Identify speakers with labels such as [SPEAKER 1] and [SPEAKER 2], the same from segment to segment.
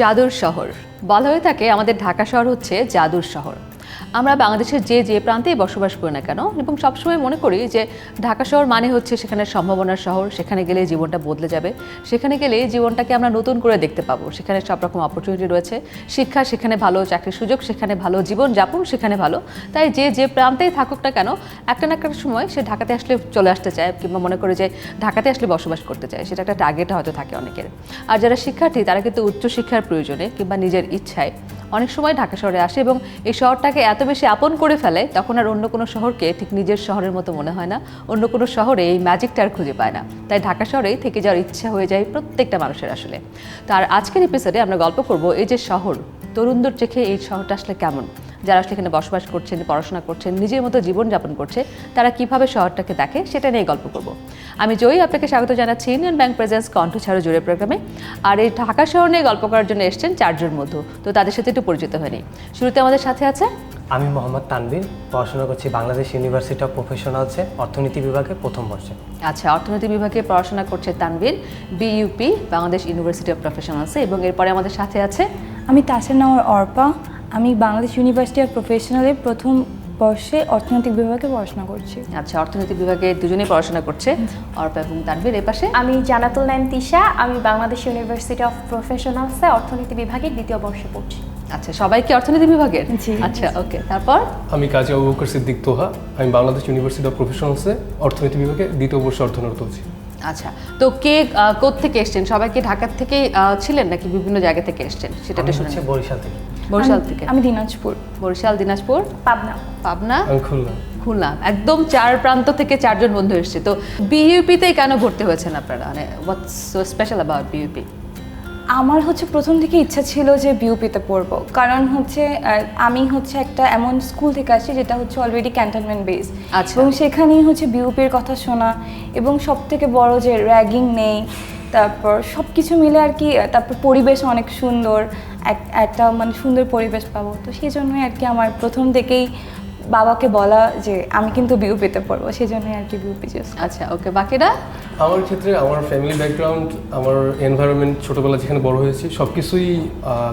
[SPEAKER 1] জাদুর শহর। বলা হয়ে থাকে আমাদের ঢাকা শহর হচ্ছে জাদুর শহর। আমরা বাংলাদেশের যে যে প্রান্তেই বসবাস করি না কেন, এবং সবসময় মনে করি যে ঢাকা শহর মানে হচ্ছে সেখানে সম্ভাবনার শহর, সেখানে গেলে জীবনটা বদলে যাবে, সেখানে গেলে জীবনটাকে আমরা নতুন করে দেখতে পাবো, সেখানে সব রকম অপরচুনিটি রয়েছে, শিক্ষা সেখানে ভালো, চাকরির সুযোগ সেখানে ভালো জীবন যাপন সেখানে ভালো, তাই যে যে প্রান্তেই থাকুক না কেন, একটা না একটা সময় সে ঢাকাতে আসলে চলে আসতে চায়, কিংবা মনে করে যে ঢাকাতে আসলে বসবাস করতে চায়, সেটা একটা টার্গেট হয়তো থাকে অনেকের। আর যারা শিক্ষার্থী, তারা কিন্তু উচ্চশিক্ষার প্রয়োজনে কিংবা নিজের ইচ্ছায় অনেক সময় ঢাকা শহরে আসে এবং এই শহরটাকে এত বেশি আপন করে ফেলে, তখন আর অন্য কোনো শহরকে ঠিক নিজের শহরের মতো মনে হয় না। অন্য কোনো শহরে এই ম্যাজিকটা আর খুঁজে পায় না। তাই ঢাকা শহরেই থেকে যাওয়ার ইচ্ছা হয়ে যায় প্রত্যেকটা মানুষের আসলে। তার আজকের এপিসোডে আমরা গল্প করব এই যে শহর, তরুণদের চেখে এই শহরটা আসলে কেমন? যারা সেখানে বসবাস করছেন পড়াশোনা করছেন নিজের মতো জীবনযাপন করছে তারা কীভাবে শহরটাকে দেখে সেটা নিয়ে গল্প করব। আমি জয়ী আপনাকে স্বাগত জানাচ্ছি ইউনিয়ন ব্যাংক প্রেজেন্স কণ্ঠ ছাড়ো জোরে প্রোগ্রামে। আর এই ঢাকা শহর নিয়ে গল্প করার জন্য এসছেন চারজন মধু তো তাদের সাথে একটু পরিচিত হয়নি শুরুতে আমাদের সাথে আছে?
[SPEAKER 2] আমি মোহাম্মদ তানবীর পড়াশোনা করছি বাংলাদেশ ইউনিভার্সিটি অফ প্রফেশনালসে অর্থনীতি বিভাগে প্রথম বর্ষে।
[SPEAKER 1] আচ্ছা অর্থনীতি বিভাগে পড়াশোনা করছে Tanvir BUP Bangladesh university of প্রফেশনালসে এবং এরপরে আমাদের সাথে আছে?
[SPEAKER 3] আমি তাসের নাম অর্পা আমি বাংলাদেশ ইউনিভার্সিটি অফ প্রফেশনালের প্রথম বর্ষে অর্থনৈতিক বিভাগে পড়াশোনা করছি।
[SPEAKER 1] আচ্ছা অর্থনৈতিক বিভাগে দুজনেই পড়াশোনা করছে। অর্পা এবং তানভীর এ পাশে?
[SPEAKER 4] আমি জানাতুল নাইম তিশা আমি বাংলাদেশ ইউনিভার্সিটি অফ প্রফেশনালসে অর্থনীতি বিভাগে দ্বিতীয় বর্ষে পড়ছি।
[SPEAKER 1] আচ্ছা সবাই কি অর্থনীতি বিভাগের?
[SPEAKER 3] জি।
[SPEAKER 1] আচ্ছা ওকে তারপর?
[SPEAKER 5] আমি কাজী আবু বকর সিদ্দিক তোহা আমি বাংলাদেশ ইউনিভার্সিটি অফ প্রফেশনালসে অর্থনীতি বিভাগে দ্বিতীয় বর্ষে অর্থনীতি হচ্ছি
[SPEAKER 1] আচ্ছা তো কে থেকে এসছেন? সবাই কি ঢাকার থেকে ছিলেন নাকি বিভিন্ন জায়গা থেকে এসছেন? সেটা
[SPEAKER 2] বরিশাল থেকে।
[SPEAKER 1] বরিশাল
[SPEAKER 3] আমি-
[SPEAKER 1] থেকে।
[SPEAKER 3] আমি দিনাজপুর।
[SPEAKER 1] বরিশাল দিনাজপুর?
[SPEAKER 4] পাবনা।
[SPEAKER 1] পাবনা?
[SPEAKER 5] খুলনা।
[SPEAKER 1] খুলনা। একদম চার প্রান্ত থেকে চারজন বন্ধু এসছে। তো বিইউপিতেই কেন ভর্তি হয়েছেন আপনারা? মানে what's so special about BUP
[SPEAKER 3] আমার হচ্ছে প্রথম থেকে ইচ্ছা ছিল যে বিউপিতে পড়ব। কারণ হচ্ছে আমি হচ্ছে একটা এমন স্কুল থেকে আসছি যেটা হচ্ছে অলরেডি ক্যান্টনমেন্ট বেস
[SPEAKER 1] আচ্ছা।
[SPEAKER 3] এবং সেখানেই হচ্ছে বিউপির কথা শোনা এবং সব থেকে বড় যে র্যাগিং নেই তারপর সব কিছু মিলে আর কি তারপর পরিবেশ অনেক সুন্দর একটা মানে সুন্দর পরিবেশ পাবো। তো সেই জন্যই আর কি আমার প্রথম থেকেই বাবাকে বলা যে আমি কিন্তু বিউ পেতে পড়ব সেই জন্যই আর কি বিউপি চুজ
[SPEAKER 1] আচ্ছা ওকে বাকিরা?
[SPEAKER 5] আমার ক্ষেত্রে আমার ফ্যামিলি ব্যাকগ্রাউন্ড আমার এনভায়রনমেন্ট ছোটোবেলা যেখানে বড় হয়েছি সব কিছুই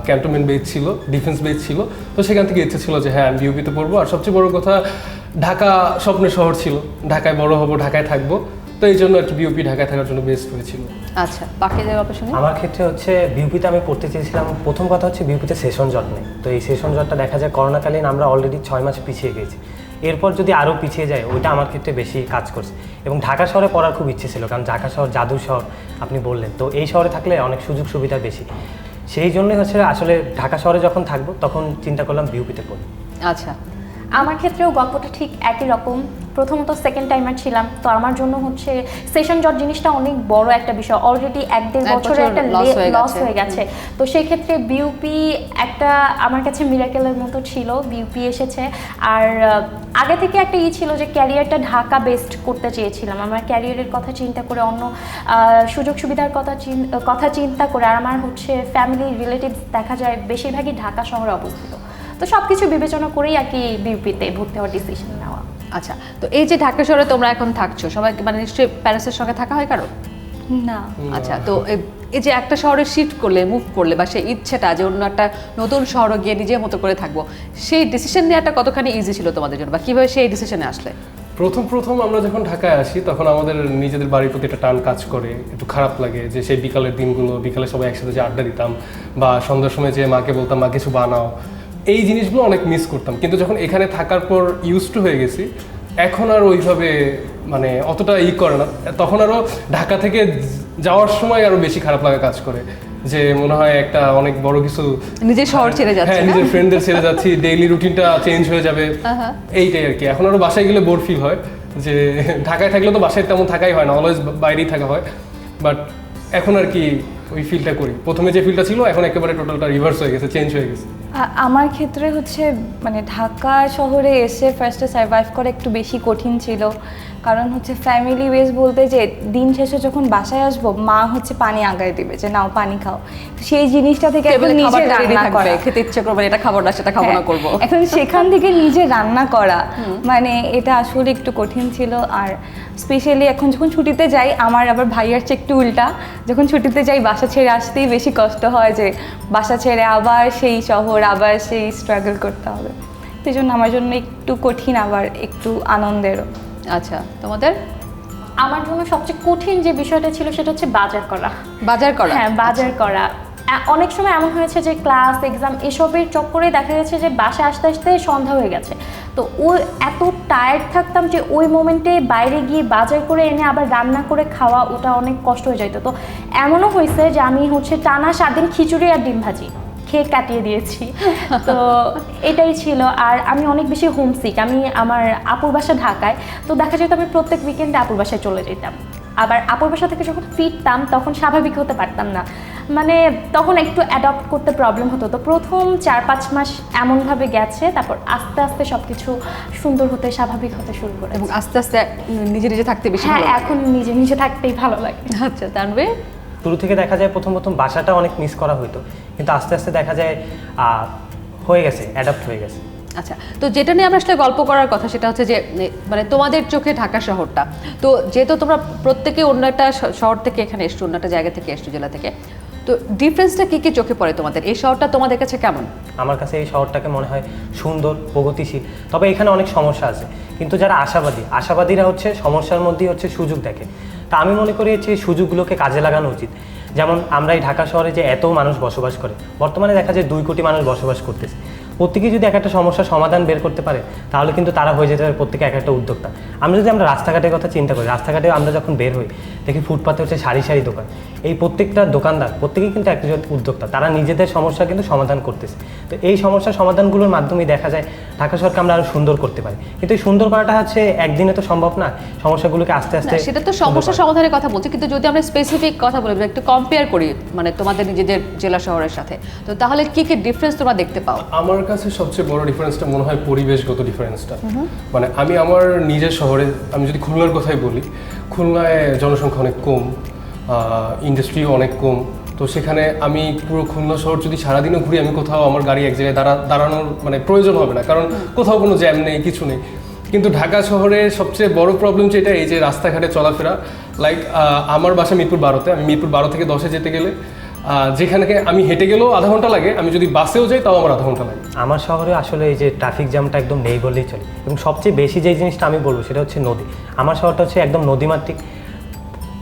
[SPEAKER 5] ক্যান্টনমেন্ট বেস ছিল ডিফেন্স বেস ছিল। তো সেখান থেকে ইচ্ছে ছিল যে হ্যাঁ আমি বিউপিতে পড়ব আর সবচেয়ে বড় কথা ঢাকা স্বপ্নের শহর ছিল। ঢাকায় বড় হব ঢাকায় থাকব। তো এই জন্য আর কি বিউপি ঢাকায় থাকার জন্য বেস্ট হয়েছিল।
[SPEAKER 1] আচ্ছা বাকিদের গল্প শুনি
[SPEAKER 2] আমার ক্ষেত্রে হচ্ছে বিউপিতে আমি পড়তে চেয়েছিলাম। প্রথম কথা হচ্ছে বিউপিতে সেশন জট নেই। তো এই সেশন জটটা দেখা যায় করোনাকালীন আমরা অলরেডি ছয় মাস পিছিয়ে গেছি এরপর যদি আরও পিছিয়ে যায় ওইটা আমার ক্ষেত্রে বেশি কাজ করছে। এবং ঢাকা শহরে পড়ার খুব ইচ্ছে ছিল কারণ ঢাকা শহর জাদু শহর আপনি বললেন। তো এই শহরে থাকলে অনেক সুযোগ সুবিধা বেশি। সেই জন্যই হচ্ছে আসলে ঢাকা শহরে যখন থাকব তখন চিন্তা করলাম বিউপিতে পড়ব
[SPEAKER 1] আচ্ছা
[SPEAKER 4] আমার ক্ষেত্রেও গল্পটা ঠিক একই রকম। প্রথমত সেকেন্ড টাইমার ছিলাম। তো আমার জন্য হচ্ছে সেশন জট জিনিসটা অনেক বড় একটা বিষয়। অলরেডি এক দেড় বছরে একটা লস হয়ে গেছে। তো সেই ক্ষেত্রে বিউপি একটা আমার কাছে মিরাকেলের মতো ছিল। বিউপি এসেছে। আর আগে থেকে একটা ই ছিল যে ক্যারিয়ারটা ঢাকা বেস্ট করতে চেয়েছিলাম। আমার ক্যারিয়ারের কথা চিন্তা করে অন্য সুযোগ সুবিধার কথা কথা চিন্তা করে আর আমার হচ্ছে ফ্যামিলি রিলেটিভস দেখা যায় বেশিরভাগই ঢাকা শহরে অবস্থিত। তো সব কিছু বিবেচনা করেই আর কি বিউপিতে ভর্তি হওয়ার ডিসিশন নেওয়া।
[SPEAKER 1] আচ্ছা তো এই যে ঢাকা শহরে তোমরা এখন থাকছো সবাই মানে নিশ্চয়ই প্যারেন্টসের সঙ্গে থাকা হয় কারও?
[SPEAKER 3] না।
[SPEAKER 1] আচ্ছা তো এই যে একটা শহরে শিফট করলে মুভ করলে বা সেই ইচ্ছেটা যে অন্য একটা নতুন শহরে গিয়ে নিজের মতো করে থাকব সেই ডিসিশন নেওয়াটা কতখানি ইজি ছিল তোমাদের জন্য বা কীভাবে সেই ডিসিশনে আসলে?
[SPEAKER 5] প্রথম প্রথম আমরা যখন ঢাকায় আসি তখন আমাদের নিজেদের বাড়ির প্রতি একটা টান কাজ করে একটু খারাপ লাগে যে সেই বিকালের দিনগুলো বিকালে সবাই একসাথে যে আড্ডা দিতাম বা সন্ধ্যার সময় যে মাকে বলতাম মা কিছু বানাও। এই জিনিসগুলো অনেক মিস করতাম। কিন্তু যখন এখানে থাকার পর ইউজ টু হয়ে গেছি এখন আর ওইভাবে মানে অতটা ই করে না। তখন আরও ঢাকা থেকে যাওয়ার সময় আরও বেশি খারাপ লাগা কাজ করে। যে মনে হয় একটা অনেক বড় কিছু
[SPEAKER 1] নিজের শহর ছেড়ে যাচ্ছে।
[SPEAKER 5] হ্যাঁ নিজের ফ্রেন্ডদের ছেড়ে যাচ্ছি ডেইলি রুটিনটা চেঞ্জ হয়ে যাবে। এইটাই আর কি। এখন আরও বাসায় গেলে বোর ফিল হয়। যে ঢাকায় থাকলে তো বাসায় তেমন থাকাই হয় না অলওয়েজ বাইরেই থাকা হয়। বাট এখন আর কি ওই ফিলটা করি। প্রথমে যে ফিলটা ছিল এখন একেবারে টোটালটা রিভার্স হয়ে গেছে চেঞ্জ হয়ে গেছে।
[SPEAKER 3] আমার ক্ষেত্রে হচ্ছে মানে ঢাকা শহরে এসে ফার্স্টে সার্ভাইভ করা একটু বেশি কঠিন ছিল। কারণ হচ্ছে ফ্যামিলি বেস বলতে যে দিন শেষে যখন বাসায় আসব মা হচ্ছে পানি আগায় দিবে যে নাও পানি খাও। তো সেই জিনিসটা থেকে এখন নিজে রান্না করা।
[SPEAKER 1] খেতে ইচ্ছে করবে এটা খাব না সেটা খাব না
[SPEAKER 3] হ্যাঁ,
[SPEAKER 1] করব।
[SPEAKER 3] এখন সেখান থেকে নিজে রান্না করা মানে এটা আসলে একটু কঠিন ছিল। আর স্পেশালি এখন যখন ছুটিতে যাই আমার আবার ভাইয়ার চেয়ে একটু উল্টা। যখন ছুটিতে যাই বাসা ছেড়ে আসতেই বেশি কষ্ট হয় যে বাসা ছেড়ে আবার সেই শহর আবার সেই স্ট্রাগল করতে হবে। সেই জন্য আমার জন্য একটু কঠিন আবার একটু আনন্দেরও।
[SPEAKER 1] আচ্ছা তোমাদের?
[SPEAKER 4] আমার জন্য সবচেয়ে কঠিন যে বিষয়টা ছিল সেটা হচ্ছে বাজার করা।
[SPEAKER 1] বাজার করা?
[SPEAKER 4] হ্যাঁ বাজার করা। অনেক সময় এমন হয়েছে যে ক্লাস এক্সাম এসবের চক্করে দেখা গেছে যে বাসায় আসতে আসতে সন্ধ্যা হয়ে গেছে। তো ও এত টায়ার্ড থাকতাম যে ওই মোমেন্টে বাইরে গিয়ে বাজার করে এনে আবার রান্না করে খাওয়া ওটা অনেক কষ্ট হয়ে যেত তো এমনও হয়েছে যে আমি হচ্ছে টানা সাত দিন খিচুড়ি আর ডিম ভাজি। খেয়ে কাটিয়ে দিয়েছি। তো এটাই ছিল। আর আমি অনেক বেশি হোমসিক আমি আমার আপুর বাসা ঢাকায়। তো দেখা যেত আমি প্রত্যেক উইকেন্ডে আপুর বাসায় চলে যেতাম। আবার আপুর বাসা থেকে যখন ফিরতাম তখন স্বাভাবিক হতে পারতাম না। মানে তখন একটু অ্যাডপ্ট করতে প্রবলেম হতো। তো প্রথম চার পাঁচ মাস এমনভাবে গেছে তারপর আস্তে আস্তে সব কিছু সুন্দর হতে স্বাভাবিক হতে শুরু করে
[SPEAKER 1] এবং আস্তে আস্তে নিজে নিজে থাকতে বেশি
[SPEAKER 4] হ্যাঁ এখন নিজে নিজে থাকতেই ভালো লাগে।
[SPEAKER 1] আচ্ছা তানভীর?
[SPEAKER 2] শুরু থেকে দেখা যায় প্রথম প্রথম বাসাটা অনেক মিস করা হতো কিন্তু আস্তে আস্তে দেখা যায় হয়ে গেছে অ্যাডাপ্ট হয়ে গেছে।
[SPEAKER 1] আচ্ছা তো যেটা নিয়ে আমরা আসলে গল্প করার কথা সেটা হচ্ছে যে মানে তোমাদের চোখে ঢাকা শহরটা। তো যেহেতু তোমরা প্রত্যেকে অন্য একটা শহর থেকে এখানে এসছো অন্য একটা জায়গা থেকে এসছো জেলা থেকে তো ডিফারেন্সটা কী কী চোখে পড়ে তোমাদের? এই শহরটা তোমাদের কাছে কেমন?
[SPEAKER 2] আমার কাছে এই শহরটাকে মনে হয় সুন্দর প্রগতিশীল। তবে এখানে অনেক সমস্যা আছে। কিন্তু যারা আশাবাদী আশাবাদীরা হচ্ছে সমস্যার মধ্যেই হচ্ছে সুযোগ দেখে। তা আমি মনে করি এই সুযোগগুলোকে কাজে লাগানো উচিত। যেমন আমরা এই ঢাকা শহরে যে এত মানুষ বসবাস করে, বর্তমানে দেখা যায় দুই কোটি মানুষ বসবাস করতেছে। প্রত্যেকে যদি এক একটা সমস্যার সমাধান বের করতে পারে, তাহলে কিন্তু তারা হয়ে যেতে পারে প্রত্যেকে এক একটা উদ্যোক্তা। আমরা যদি আমরা রাস্তাঘাটের কথা চিন্তা করি রাস্তাঘাটে আমরা যখন বের হই, দেখি ফুটপাতে হচ্ছে সারি সারি দোকান। এই প্রত্যেকটা দোকানদার, প্রত্যেকেই কিন্তু একজন উদ্যোক্তা, তারা নিজেদের সমস্যা কিন্তু সমাধান করতেছে। তো এই সমস্যার সমাধানগুলোর মাধ্যমেই দেখা যায় ঢাকা শহরকে আমরা আরও সুন্দর করতে পারি। কিন্তু এই সুন্দর করাটা হচ্ছে একদিনে তো সম্ভব না সমস্যাগুলোকে আস্তে আস্তে
[SPEAKER 1] সেটা তো সমস্যা সমাধানের কথা বলছি কিন্তু যদি আমরা স্পেসিফিক কথা বলি একটু কম্পেয়ার করি মানে তোমাদের নিজেদের জেলা শহরের সাথে তো তাহলে কি কি ডিফারেন্স তোমরা দেখতে পাও?
[SPEAKER 5] আমার কাছে সবচেয়ে বড় ডিফারেন্সটা মনে হয় পরিবেশগত ডিফারেন্সটা মানে আমি আমার নিজের শহরে আমি যদি খুলনার কথাই বলি খুলনায় জনসংখ্যা অনেক কম ইন্ডাস্ট্রিও অনেক কম তো সেখানে আমি পুরো খুলনা শহর যদি সারাদিনও ঘুরি, আমি কোথাও আমার গাড়ি এক জায়গায় দাঁড়া দাঁড়ানোর মানে প্রয়োজন হবে না। কারণ কোথাও কোনো জ্যাম নেই, কিছু নেই। কিন্তু ঢাকা শহরে সবচেয়ে বড় প্রবলেম যেটা, এই যে রাস্তাঘাটে চলাফেরা। লাইক আমার বাসা মিরপুর বারোতে। আমি মিরপুর বারো থেকে দশে যেতে গেলে যেখানে আমি হেঁটে গেলেও আধা ঘণ্টা লাগে। আমি যদি বাসেও যাই, তাও আমার আধা ঘণ্টা লাগে।
[SPEAKER 2] আমার শহরে আসলে এই যে ট্রাফিক জ্যামটা একদম নেই বললেই চলে। এবং সবচেয়ে বেশি যে জিনিসটা আমি বলব, সেটা হচ্ছে নদী। আমার শহরটা হচ্ছে একদম নদীমাতৃক।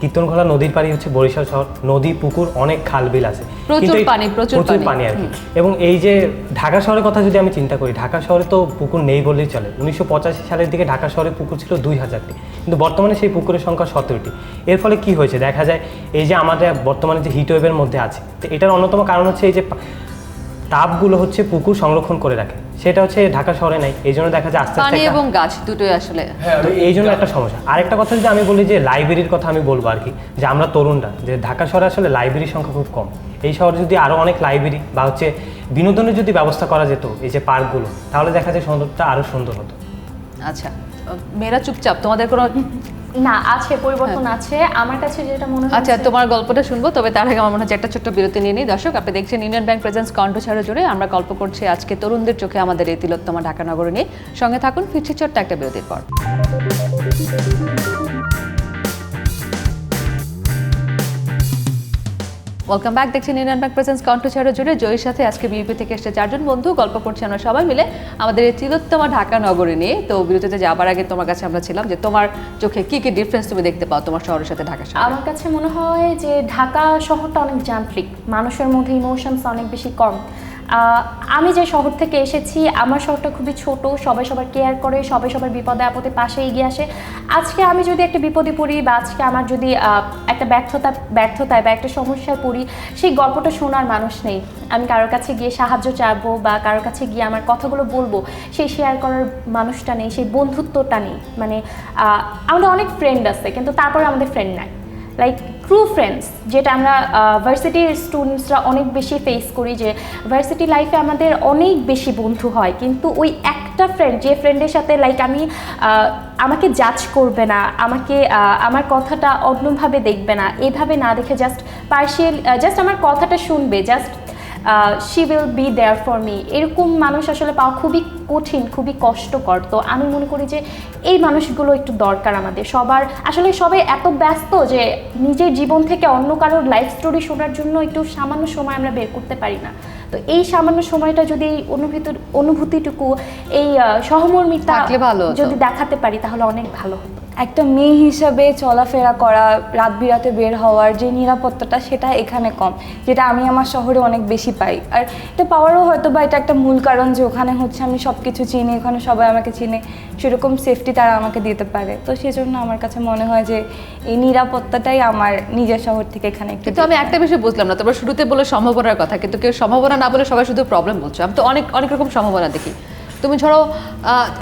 [SPEAKER 2] কীর্তনখোলা নদীর পাড়ি হচ্ছে বরিশাল শহর। নদী পুকুর অনেক খাল বিল আছে।
[SPEAKER 1] প্রচুর পানি, প্রচুর পানি।
[SPEAKER 2] পানি আর কি। এবং এই যে ঢাকা শহরের কথা যদি আমি চিন্তা করি ঢাকা শহরে তো পুকুর নেই বললেই চলে। উনিশশো পঁচাশি সালের দিকে ঢাকা শহরে পুকুর ছিল দুই হাজারটি। কিন্তু বর্তমানে সেই পুকুরের সংখ্যা সতেরোটি। এর ফলে কি হয়েছে? দেখা যায় এই যে আমাদের বর্তমানে যে হিট ওয়েভের মধ্যে আছে তো এটার অন্যতম কারণ হচ্ছে এই যে তাপগুলো হচ্ছে পুকুর সংরক্ষণ করে রাখে। সেটা হচ্ছে ঢাকা শহরে নাই এই জন্য দেখা যায় আস্তে আস্তে
[SPEAKER 1] পানি এবং গাছ দুটোই আসলে।
[SPEAKER 5] হ্যাঁ
[SPEAKER 2] তো এই জন্য একটা সমস্যা। আরেকটা কথা যদি আমি বলি যে লাইব্রেরির কথা আমি বলব আর কি যে আমরা তরুণরা যে ঢাকা শহরে আসলে লাইব্রেরির সংখ্যা খুব কম। এই শহরে যদি আরও অনেক লাইব্রেরি বা হচ্ছে বিনোদনের যদি ব্যবস্থা করা যেত এই যে পার্কগুলো তাহলে দেখা যায় সৌন্দর্যটা আরও সুন্দর হতো।
[SPEAKER 1] আচ্ছা মেয়েরা চুপচাপ তোমাদের কোনো
[SPEAKER 4] না আছে পরিবর্তন আছে। আমার কাছে যেটা মনে
[SPEAKER 1] আচ্ছা তোমার গল্পটা শুনব তবে তার আগে আমার মনে হচ্ছে একটা ছোট্ট বিরতি নিয়ে নিই। দর্শক আপনি দেখছেন ইউনিয়ন ব্যাংক প্রেজেন্স কণ্ঠ ছাড়া জুড়ে। আমরা গল্প করছি আজকে তরুণদের চোখে আমাদের এই তিলোত্তমা ঢাকা নগরী নিয়ে। সঙ্গে থাকুন ফিরছি ছোট্ট একটা বিরতির পর। ওয়েলকাম ব্যাক দেখছেন ইউনিয়ন ব্যাংক প্রেজেন্স কণ্ঠ ছাড়া জুড়ে জয়ের সাথে আজকে বিউপি থেকে এসে চারজন বন্ধু। গল্প করছি আমরা সবাই মিলে। আমাদের এই তিলোত্তমা ঢাকা নগরে নিয়ে। তো বিরতিতে যাবার আগে তোমার কাছে আমরা ছিলাম যে তোমার চোখে কি কি ডিফারেন্স তুমি দেখতে পাও তোমার শহরের সাথে ঢাকা শহর
[SPEAKER 4] আমার কাছে মনে হয় যে ঢাকা শহরটা অনেক যান্ত্রিক। মানুষের মধ্যে ইমোশনস অনেক বেশি কম। আমি যে শহর থেকে এসেছি, আমার শহরটা খুবই ছোট, সবাই সবার কেয়ার করে, সবাই সবার বিপদে আপদে পাশে এগিয়ে আসে। আজকে আমি যদি একটা বিপদে পড়ি বা আজকে আমার যদি একটা ব্যর্থতা, ব্যর্থতায় বা একটা সমস্যায় পড়ি, সেই গল্পটা শোনার মানুষ নেই। আমি কারোর কাছে গিয়ে সাহায্য চাইব বা কারোর কাছে গিয়ে আমার কথাগুলো বলব, সেই শেয়ার করার মানুষটা নেই, সেই বন্ধুত্বটা নেই। মানে আমাদের অনেক ফ্রেন্ড আছে, কিন্তু তারপরে আমাদের ফ্রেন্ড নাই। লাইক ট্রু ফ্রেন্ডস যেটা আমরা ভার্সিটির স্টুডেন্টসরা অনেক বেশি ফেস করি যে ভার্সিটি লাইফে আমাদের অনেক বেশি বন্ধু হয়, কিন্তু ওই একটা ফ্রেন্ড যে ফ্রেন্ডের সাথে লাইক আমি আমাকে জাজ করবে না, আমাকে আমার কথাটা অন্যভাবে দেখবে না, এভাবে না দেখে জাস্ট পার্শিয়াল জাস্ট আমার কথাটা শুনবে just she will be there for me এরকম মানুষ আসলে পাওয়া খুবই কঠিন খুবই কষ্টকর। তো আমি মনে করি যে এই মানুষগুলো একটু দরকার আমাদের। সবার আসলে সবাই এত ব্যস্ত যে নিজের জীবন থেকে অন্য কারোর লাইফ স্টোরি শোনার জন্য একটু সামান্য সময় আমরা বের করতে পারি না। তো এই সামান্য সময়টা যদি এই অনুভূতি অনুভূতিটুকু এই সহমর্মিতা যদি দেখাতে পারি তাহলে অনেক ভালো হতো।
[SPEAKER 3] একটা মেয়ে হিসাবে চলাফেরা করা রাত বিরাতে বের হওয়ার যে নিরাপত্তাটা সেটা এখানে কম যেটা আমি আমার শহরে অনেক বেশি পাই। আর এটা পাওয়ারও হয়তো বা এটা একটা মূল কারণ যে ওখানে হচ্ছে আমি সব কিছু চিনি ওখানে সবাই আমাকে চিনে সেরকম সেফটি তারা আমাকে দিতে পারে। তো সেজন্য আমার কাছে মনে হয় যে এই নিরাপত্তাটাই আমার নিজের শহর থেকে এখানে একটু
[SPEAKER 1] কিন্তু আমি একটা বিষয় বুঝলাম না তোমরা শুরুতে বলে সম্ভাবনার কথা কিন্তু কেউ সম্ভাবনা না বলে সবাই শুধু প্রবলেম বলছো। আমি তো অনেক অনেক রকম সম্ভাবনা দেখি। তুমি ধরো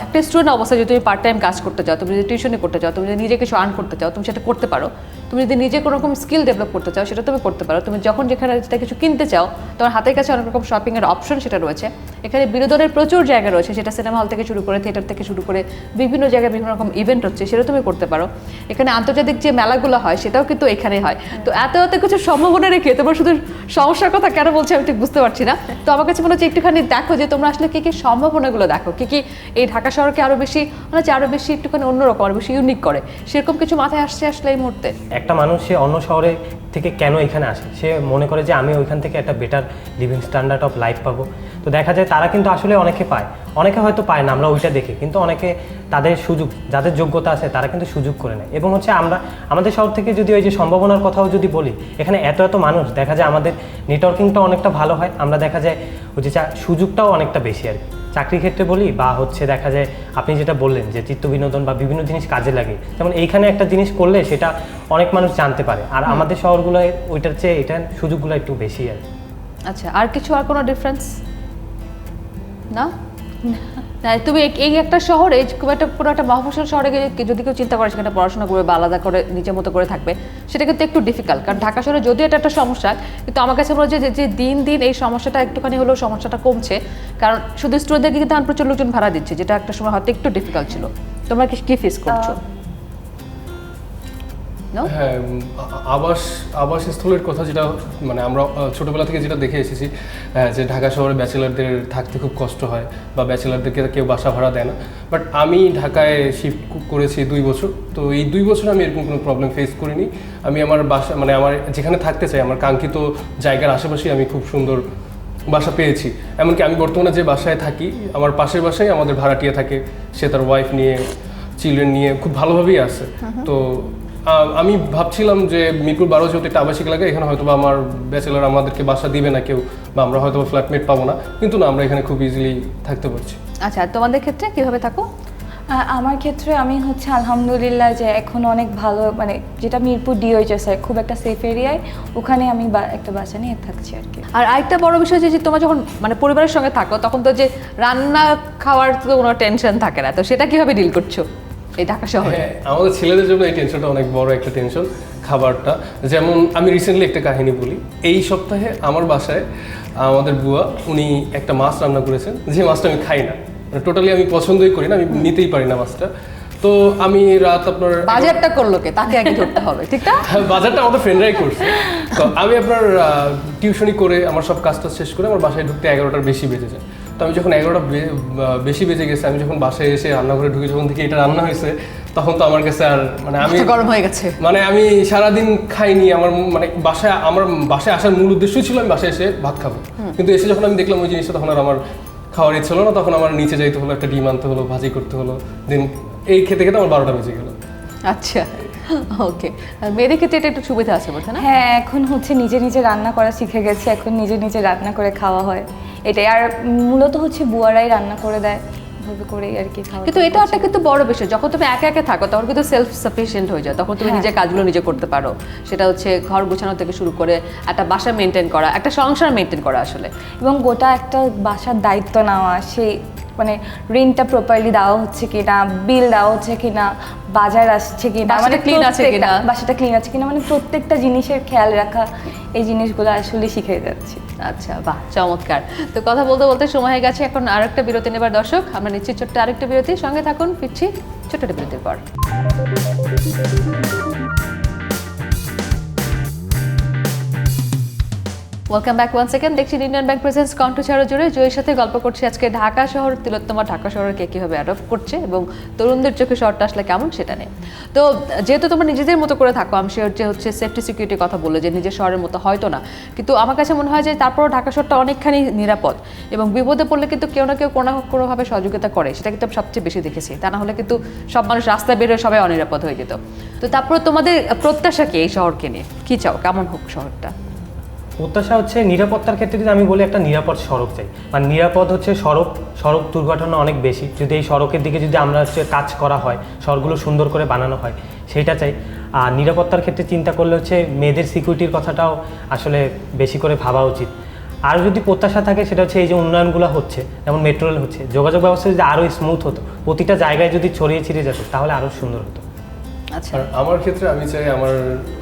[SPEAKER 1] একটা স্টুডেন্ট অবস্থায় যদি তুমি পার্ট টাইম কাজ করতে চাও, তুমি যদি টিউশনে করতে চাও, তুমি যদি নিজে কিছু আর্ন করতে চাও, তুমি সেটা করতে পারো। তুমি যদি নিজে কোনো রকম স্কিল ডেভেলপ করতে চাও, সেটা তুমি করতে পারো। তুমি যখন যেখানে যেটা কিছু কিনতে চাও, তোমার হাতের কাছে অনেক রকম শপিংয়ের অপশন সেটা রয়েছে। এখানে বিনোদনের প্রচুর জায়গা রয়েছে, সেটা সিনেমা হল থেকে শুরু করে থিয়েটার থেকে শুরু করে, বিভিন্ন জায়গায় বিভিন্ন রকম ইভেন্ট হচ্ছে, সেটা তুমি করতে পারো। এখানে আন্তর্জাতিক যে মেলাগুলো হয়, সেটাও কিন্তু এখানে হয়। তো এত এত কিছু সম্ভাবনা রেখে তোমার শুধু সমস্যার কথা কেন বলছি আমি ঠিক বুঝতে পারছি না। তো আমার কাছে মনে হচ্ছে একটুখানি দেখো যে তোমরা আসলে কি কি সম্ভাবনাগুলো দেখো, কি কি এই ঢাকা শহরকে আরও বেশি, মনে হচ্ছে আরও বেশি একটুখানি অন্যরকম, আরও বেশি ইউনিক করে। সেরকম কিছু মাথায় আসছে আসলে এই মুহূর্তে?
[SPEAKER 2] একটা মানুষ সে অন্য শহরে থেকে কেন এখানে আসে? সে মনে করে যে আমি ওইখান থেকে একটা better living standard of life পাবো। তো দেখা যায় তারা কিন্তু আসলে অনেকে পায়। অনেকে হয়তো পায় না, আমরা ওইটা দেখি। কিন্তু অনেকে তাদের সুযোগ, যাদের যোগ্যতা আছে, তারা কিন্তু সুযোগ করে নেয়। এবং হচ্ছে আমরা, আমাদের শহর থেকে যদি ওই যে সম্ভাবনার কথাও যদি বলি, এখানে এত এত মানুষ, দেখা যায় আমাদের নেটওয়ার্কিংটা অনেকটা ভালো হয়। আমরা দেখা যায় ওই যে সুযোগটাও অনেকটা বেশি আর কি। চাকরির ক্ষেত্রে বলি বা হচ্ছে দেখা যায় আপনি যেটা বললেন যে চিত্ত বিনোদন বা বিভিন্ন জিনিস কাজে লাগে। যেমন এইখানে একটা জিনিস করলে সেটা অনেক মানুষ জানতে পারে। আর আমাদের শহরগুলোয় ওইটার চেয়ে এটার সুযোগগুলো একটু বেশি আর
[SPEAKER 1] আচ্ছা আর কিছু আর কোনো ডিফারেন্স না? তুমি এই- একটা শহরে খুব একটা কোনো একটা মহাফসল শহরে যদি কেউ চিন্তা করে সেখানে পড়াশোনা করবে বা আলাদা করে নিজের মতো করে থাকবে, সেটা কিন্তু একটু ডিফিকাল্ট কারণ ঢাকা শহরে যদিও এটা একটা সমস্যা, কিন্তু আমার কাছে মনে হচ্ছে যে দিন দিন এই সমস্যাটা একটুখানি হলেও সমস্যাটা কমছে। কারণ শুধু স্টুডেন্টদেরকে কিন্তু প্রচুর লোকজন ভাড়া দিচ্ছে, যেটা একটা সময় হয়তো একটু ডিফিকাল্ট ছিল। তোমরা কি ফেস করছ?
[SPEAKER 5] হ্যাঁ আবাস আবাসস্থলের কথা যেটা মানে আমরা ছোটবেলা থেকে যেটা দেখে এসেছি হ্যাঁ, যে ঢাকা শহরে ব্যাচেলারদের থাকতে খুব কষ্ট হয় বা ব্যাচেলারদেরকে কেউ বাসা ভাড়া দেয় না। বাট আমি ঢাকায় শিফট করেছি দুই বছর তো এই দুই বছর আমি এরকম কোনো প্রবলেম ফেস করিনি। আমি আমার বাসা মানে আমার যেখানে থাকতে চাই আমার কাঙ্ক্ষিত জায়গার আশেপাশেই আমি খুব সুন্দর বাসা পেয়েছি। এমনকি আমি বর্তমানে যে বাসায় থাকি আমার পাশের বাসায় আমাদের ভাড়াটিয়া থাকে সে তার ওয়াইফ নিয়ে চিলড্রেন নিয়ে খুব ভালোভাবেই আছে। তো আমি ভাবছিলাম যে মিরপুর বারো যেহেতু একটা আবাসিক এলাকা এখানে হয়তো বা আমার ব্যাচেলার আমাদেরকে বাসা দিবে না কেউ বা আমরা হয়তো ফ্ল্যাটমেট পাবো না কিন্তু না আমরা এখানে খুব ইজিলি থাকতে পারছি।
[SPEAKER 1] আচ্ছা আর তোমাদের ক্ষেত্রে কীভাবে থাকো?
[SPEAKER 3] আমার ক্ষেত্রে আমি হচ্ছে আলহামদুলিল্লাহ যে এখন অনেক ভালো মানে যেটা মিরপুর ডিওইচএস খুব একটা সেফ এরিয়ায় ওখানে আমি বা- একটা বাসা নিয়ে থাকছি আর কি।
[SPEAKER 1] আর আরেকটা বড় বিষয় যে যে তোমরা যখন মানে পরিবারের সঙ্গে থাকো তখন তো যে রান্না খাওয়ার তো কোনো টেনশন থাকে না তো সেটা কীভাবে ডিল করছ? এই ঢাকা শহরে।
[SPEAKER 5] হ্যাঁ আমাদের ছেলেদের জন্য এই টেনশনটা অনেক বড় একটা টেনশন খাবারটা। যেমন আমি রিসেন্টলি একটা কাহিনী বলি। এই সপ্তাহে আমার বাসায় আমাদের বুয়া উনি একটা মাছ রান্না করেছেন। যে মাছটা আমি খাই না। টোটালি আমি পছন্দই করি না আমি নিতেই পারি না মাছটা। তো আমি রাত আপনার
[SPEAKER 1] বাজারটা করল কে? তাকে আগে ধরতে হবে ঠিক না?
[SPEAKER 5] বাজারটা আমাদের ফ্রেন্ডরাই করছে। তো আমি আপনার টিউশনি করে আমার সব কাজটা শেষ করে আমার বাসায় ঢুকতে এগারোটার বেশি বেজে যায়। তো আমি যখন এগারোটা বেশি বেজে গেছে আমি যখন বাসায় এসে রান্নাঘরে ঢুকে যখন থেকে এটা রান্না হয়েছে তখন তো আমার কাছে আর মানে আমি
[SPEAKER 1] গরম হয়ে গেছে।
[SPEAKER 5] মানে আমি সারাদিন খাইনি আমার মানে বাসায় আমার বাসায় আসার মূল উদ্দেশ্যই ছিল আমি বাসায় এসে ভাত খাব। কিন্তু এসে যখন আমি দেখলাম ওই জিনিসটা তখন আর আমার খাওয়ার ইচ্ছে হলো না তখন আমার নিচে যাইতে হলো একটা ডিম আনতে হলো ভাজি করতে হলো দিন এই খেতে খেতে আমার বারোটা বেজে গেলো।
[SPEAKER 1] আচ্ছা ওকে। মেয়েদের ক্ষেত্রে এটা একটু সুবিধা আছে বলছে না?
[SPEAKER 3] হ্যাঁ এখন হচ্ছে নিজে নিজে রান্না করা শিখে গেছি এখন নিজে নিজে রান্না করে খাওয়া হয়। এটাই। আর মূলত হচ্ছে বুয়ারাই রান্না করে দেয় করেই আর কি খাওয়া
[SPEAKER 1] কিন্তু এটা একটা কিন্তু বড় বিষয়। যখন তুমি একা একা থাকো তখন কিন্তু সেলফ সাফিসিয়েন্ট হয়ে যায়। তখন তুমি
[SPEAKER 3] হ্যাঁ।
[SPEAKER 1] নিজের কাজগুলো নিজে করতে পারো। সেটা হচ্ছে ঘর গোছানো থেকে শুরু করে একটা বাসা মেনটেন করা একটা সংসার মেনটেন করা আসলে।
[SPEAKER 3] এবং গোটা একটা বাসার দায়িত্ব নেওয়া সেই মানে রেন্টটা প্রপারলি দেওয়া হচ্ছে কিনা বিল দেওয়া হচ্ছে কিনা বাজার আসছে কিনা
[SPEAKER 1] মানে ক্লিন আছে কিনা?
[SPEAKER 3] বাসাটা ক্লিন আছে কিনা মানে প্রত্যেকটা জিনিসের খেয়াল রাখা এই জিনিসগুলো আসলে শিখে যাচ্ছি।
[SPEAKER 1] আচ্ছা বাহ চমৎকার। তো কথা বলতে বলতে সময় হয়ে গেছে এখন আরেকটা বিরতি নেবার দর্শক আমরা নিচ্ছি ছোট্ট আরেকটা বিরতি সঙ্গে থাকুন ফিরছি ছোট্ট বিরতির পর। ওয়েলকাম ব্যাক ওয়ান সেকেন্ড দেখছি ইন্ডিয়ান ব্যাংক প্রেজেন্স কণ্ঠ ছাড়া জুড়ে। জয়ের সাথে গল্প করছি আজকে ঢাকা শহর, তিলোত্তমা ঢাকা শহরকে কীভাবে অ্যাডপ্ট করছে এবং তরুণদের চোখে শহরটা আসলে কেমন সেটা নেই তো, যেহেতু তোমরা নিজেদের মতো করে থাকো আমি শিওর যে হচ্ছে সেফটি সিকিউরিটির কথা বলল যে নিজের শহরের মতো হয়তো না। কিন্তু আমার কাছে মনে হয় যে তারপরও ঢাকা শহরটা অনেকখানি নিরাপদ এবং বিপদে পড়লে কিন্তু কেউ না কেউ কোনো কোনোভাবে সহযোগিতা করে সেটা কিন্তু সবচেয়ে বেশি দেখেছি। তা না হলে কিন্তু সব মানুষ রাস্তায় বেরোয় সবাই অনিরাপদ হয়ে যেত। তো তারপরে তোমাদের প্রত্যাশা কি এই শহরকে নিয়ে? কী চাও? কেমন হোক শহরটা?
[SPEAKER 2] প্রত্যাশা হচ্ছে নিরাপত্তার ক্ষেত্রে যদি আমি বলি একটা নিরাপদ সড়ক চাই। মানে নিরাপদ হচ্ছে সড়ক সড়ক দুর্ঘটনা অনেক বেশি। যদি এই সড়কের দিকে যদি আমরা হচ্ছে কাজ করা হয়, সড়কগুলো সুন্দর করে বানানো হয়, সেটা চাই। আর নিরাপত্তার ক্ষেত্রে চিন্তা করলে হচ্ছে মেয়েদের সিকিউরিটির কথাটাও আসলে বেশি করে ভাবা উচিত। আর যদি প্রত্যাশা থাকে, সেটা হচ্ছে এই যে উন্নয়নগুলো হচ্ছে, যেমন মেট্রো রেল হচ্ছে। যোগাযোগ ব্যবস্থা যদি আরও স্মুথ হতো, প্রতিটা জায়গায় যদি ছড়িয়ে ছিটিয়ে যেত, তাহলে আরও সুন্দর হতো।
[SPEAKER 5] আর আমার ক্ষেত্রে আমি চাই আমার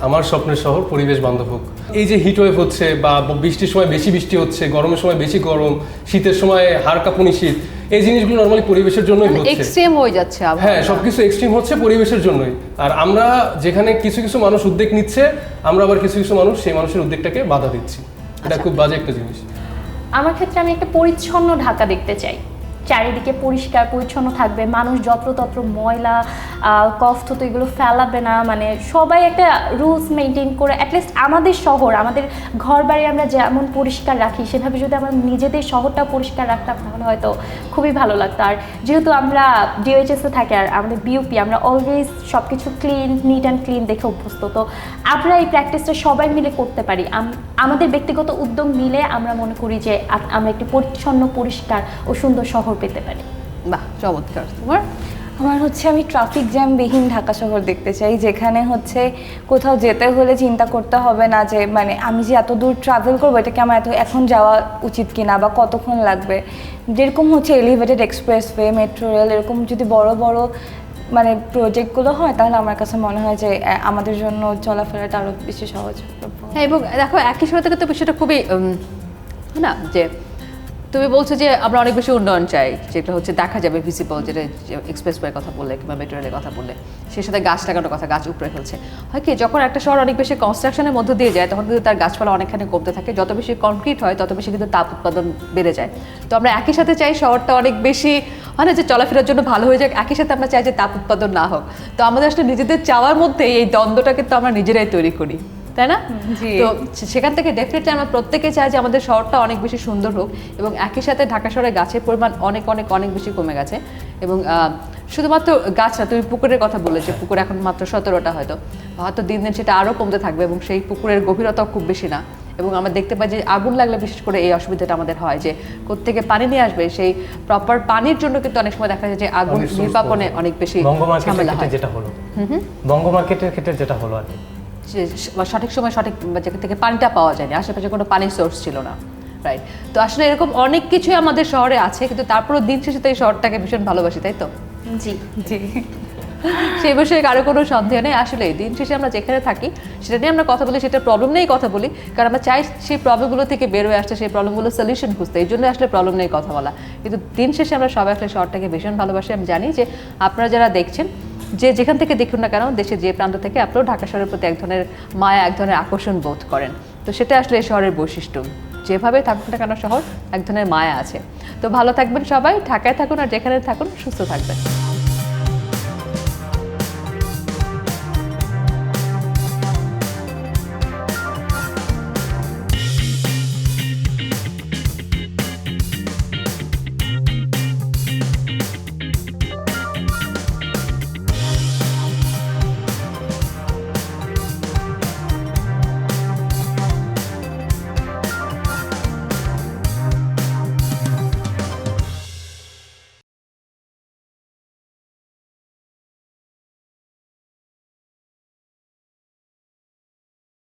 [SPEAKER 5] আমার স্বপ্নের শহর পরিবেশ বান্ধব হোক। এই যে হিট ওয়েভ হচ্ছে বা বৃষ্টির সময় বেশি বৃষ্টি হচ্ছে গরমের সময় বেশি গরম শীতের সময় হাড় কাঁপুনি শীত এই জিনিসগুলো নর্মালি পরিবেশের জন্যই হচ্ছে।
[SPEAKER 1] এক্সট্রিম হয়ে যাচ্ছে
[SPEAKER 5] হ্যাঁ সবকিছু এক্সট্রিম হচ্ছে পরিবেশের জন্যই। আর আমরা যেখানে কিছু কিছু মানুষ উদ্যোগ নিচ্ছে আমরা আবার কিছু কিছু মানুষ সেই মানুষের উদ্যোগটাকে বাধা দিচ্ছি। এটা খুব বাজে একটা জিনিস।
[SPEAKER 4] আমার ক্ষেত্রে আমি একটা পরিচ্ছন্ন ঢাকা দেখতে চাই। চারিদিকে পরিষ্কার, পরিচ্ছন্ন থাকবে, মানুষ যত্রতত্র ময়লা কফ তো এগুলো ফেলাবে না মানে সবাই একটা রুলস মেনটেন করে অ্যাটলিস্ট আমাদের শহর, আমাদের ঘর বাড়ি আমরা যেমন পরিষ্কার রাখি, সেভাবে যদি আমরা নিজেদের শহরটা পরিষ্কার রাখতাম, তাহলে হয়তো খুবই ভালো লাগতো। আর যেহেতু আমরা ডিওএইচএসে থাকি, আর আমাদের বিউপি আমরা অলওয়েজ সব কিছু ক্লিন নিট অ্যান্ড ক্লিন দেখে অভ্যস্ত, তো আমরা এই প্র্যাকটিসটা সবাই মিলে করতে পারি। আম- আমাদের ব্যক্তিগত উদ্যোগ মিলে আমরা মনে করি যে আমরা একটি পরিচ্ছন্ন, পরিষ্কার ও সুন্দর শহর পেতে পারি।
[SPEAKER 1] বাহ চমৎকার। তোমার?
[SPEAKER 3] আমার হচ্ছে আমি ট্রাফিক জ্যামবিহীন ঢাকা শহর দেখতে চাই যেখানে হচ্ছে কোথাও যেতে হলে চিন্তা করতে হবে না যে মানে আমি যে এত দূর ট্রাভেল করব এটাকে আমার এত এখন যাওয়া উচিত কিনা বা কতক্ষণ লাগবে? যেরকম হচ্ছে এলিভেটেড এক্সপ্রেসওয়ে মেট্রো রেল এরকম যদি বড় বড় মানে প্রজেক্টগুলো হয় তাহলে আমার কাছে মনে হয় যে আমাদের জন্য চলাফেরাটা আরও বেশি সহজ
[SPEAKER 1] হ্যাঁ এবং দেখো একই সাথে কিন্তু বিষয়টা খুবই না যে তুমি বলছো যে আমরা অনেক বেশি উন্নয়ন চাই, যেটা হচ্ছে দেখা যাবে ভিজিবল যেটা এক্সপ্রেস ওয়ের কথা বললে কিংবা মেট্রো রেলের কথা বললে। সেই সাথে গাছ লাগানোর কথা, গাছ উপরে ফেলছে। হয় কি, যখন একটা শহর অনেক বেশি কনস্ট্রাকশনের মধ্য দিয়ে যায়, তখন কিন্তু তার গাছপালা অনেকখানি কমতে থাকে। যত বেশি কনক্রিট হয়, তত বেশি কিন্তু তাপ উৎপাদন বেড়ে যায়। তো আমরা একই সাথে চাই শহরটা অনেক বেশি, হয় না যে চলাফেরার জন্য ভালো হয়ে যাক, একই সাথে আমরা চাই যে তাপ উৎপাদন না হোক। তো আমাদের আসলে নিজেদের চাওয়ার মধ্যে এই দ্বন্দ্বটা কিন্তু আমরা নিজেরাই তৈরি করি। তাই না? তো সেখান থেকে ডেফিনেটলি আমরা প্রত্যেকে চাই যে আমাদের শহরটা অনেক বেশি সুন্দর হোক এবং একই সাথে ঢাকা শহরে গাছের পরিমাণ অনেক অনেক অনেক বেশি কমে গেছে এবং আহ, শুধুমাত্র গাছ না তুমি পুকুরের কথা বলে যে পুকুর এখন মাত্র সতেরোটা হয়তো। হয়তো দিন দিন সেটা আরও কমতে থাকবে এবং সেই পুকুরের গভীরতাও খুব বেশি না। এবং আমরা দেখতে পাই যে আগুন লাগলে বিশেষ করে এই অসুবিধাটা আমাদের হয় যে কোত্থেকে পানি নিয়ে আসবে সেই প্রপার পানির জন্য কিন্তু অনেক সময় দেখা যায় যে আগুন নির্বাপনে অনেক বেশি
[SPEAKER 2] বঙ্গ
[SPEAKER 1] ঝামেলা হয়।
[SPEAKER 2] যেটা হলো। বঙ্গ মার্কেটের ক্ষেত্রে যেটা হলো আর কি।
[SPEAKER 1] সঠিক সময় সঠিক জায়গা থেকে পানিটা পাওয়া যায়নি আশেপাশে কোনো পানির সোর্স ছিল না রাইট তো আসলে এরকম অনেক কিছুই আমাদের শহরে আছে কিন্তু তারপরেও দিন শেষে তো এই শহরটাকে ভীষণ ভালোবাসি তাই তো?
[SPEAKER 4] জি।
[SPEAKER 3] জি।
[SPEAKER 1] সেই বিষয়ে কারও কোনো সন্দেহ নেই আসলে দিন শেষে আমরা যেখানে থাকি সেটা নিয়ে আমরা কথা বলি সেটা প্রবলেম নেই কথা বলি কারণ আমরা চাই সেই প্রবলেমগুলো থেকে বের হয়ে আসতে সেই প্রবলেমগুলো সলিউশন খুঁজতে এই জন্য আসলে প্রবলেম নেই কথা বলা। কিন্তু দিন শেষে আমরা সবাই আসলে শহরটাকে ভীষণ ভালোবাসি। আমি জানি যে আপনারা যারা দেখছেন যে যেখান থেকে দেখুন না কেন দেশে যে প্রান্ত থেকে আপনারাও ঢাকা শহরের প্রতি এক ধরনের মায়া, এক ধরনের আকর্ষণ বোধ করেন। তো সেটা আসলে এই শহরের বৈশিষ্ট্য। যেভাবে থাকুন না কেন শহর, এক ধরনের মায়া আছে। তো ভালো থাকবেন সবাই, ঢাকায় থাকুন আর যেখানে থাকুন, সুস্থ থাকবেন।